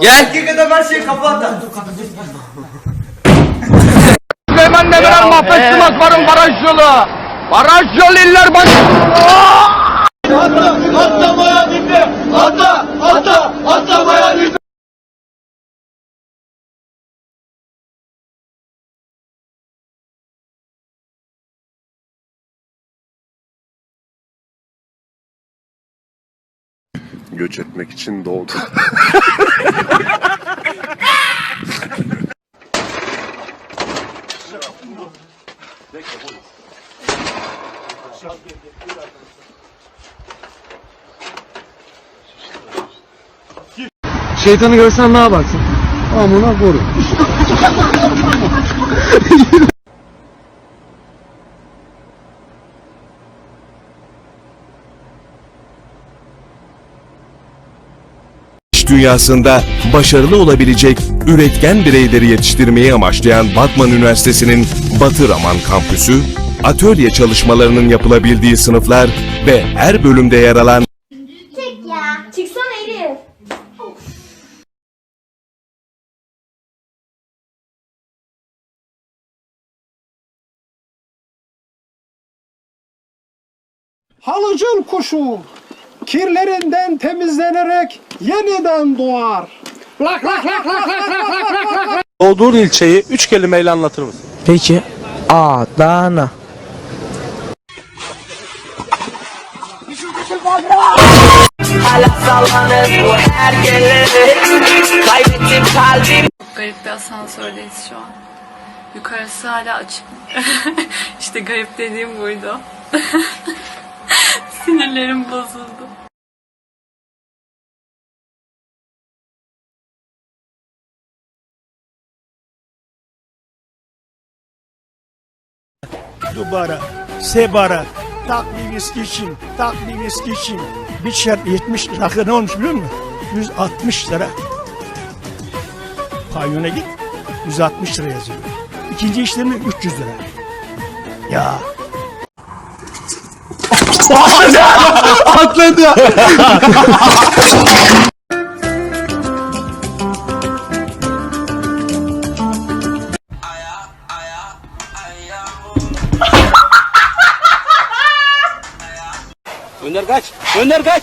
Gel. Erkek adam her şeyi kafa atar. Süleyman Demirel Sivas varın baraj yolu. Baraj yolu iller baş... Atlamaya gitti. Atla, atla, göç etmek için doğdu. Şeytanı görsen ne yaparsın? Amına koru. İş dünyasında başarılı olabilecek üretken bireyleri yetiştirmeyi amaçlayan Batman Üniversitesi'nin Batı Raman Kampüsü, atölye çalışmalarının yapılabildiği sınıflar ve her bölümde yer alan Çek ya. Çıksana Elif. Halıcıl kuşu kirlerinden temizlenerek yeniden doğar. Lak lak lak lak lak lak lak lak lak. Doğduğun ilçeyi üç kelimeyle anlatır mısın? Peki. Adana. Garip bir asansördeyiz şu an. Yukarısı hala açık. işte garip dediğim buydu. Sinirlerim bozuldu. Dubara, Sebara, tak bir viski için, tak bir şart 70 rakı ne olmuş biliyor musun? 160 lira. Pavyona git, 160 lira yazıyor. İkinci işlemi 300 lira. Ya Atladı. Önder kaç! Önder kaç!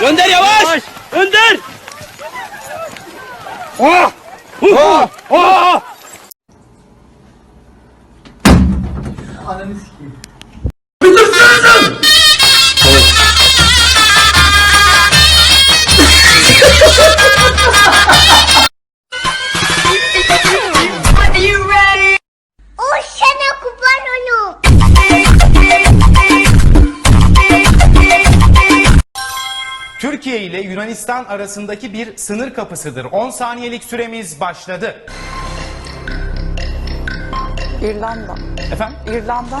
Önder yavaş! Önder! Oh! Oh! Oh! O sana onu. Türkiye ile Yunanistan arasındaki bir sınır kapısıdır. 10 saniyelik süremiz başladı. İrlanda. Efendim? İrlanda.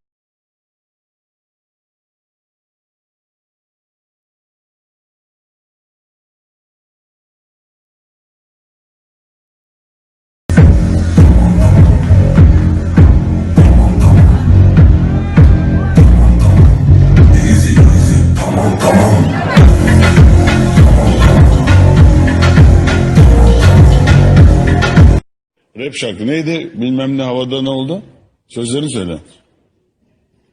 Rap şarkı neydi? Bilmem ne havada ne oldu? Sözleri söyle.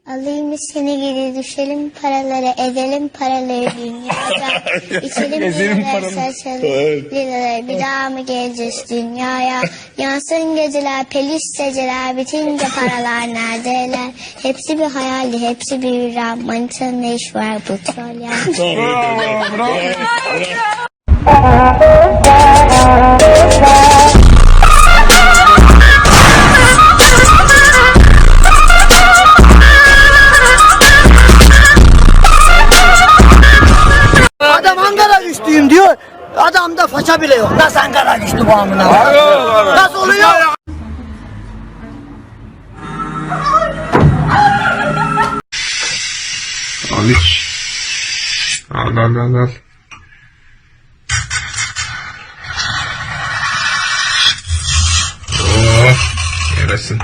Alayım seni geri düşelim paraları ezelim paraları dünyada. İçelim liraları saçalım liraları bir daha mı geleceğiz dünyaya? Yansın geceler pelis seceler bitince paralar neredeler? Hepsi bir hayaldi hepsi bir rüya manitanın ne iş var petrol ya. Adam Faça bile yok. Nasıl Ankara güçlü bu amına? Nasıl oluyor? Al iç. Al al al al. eylesin.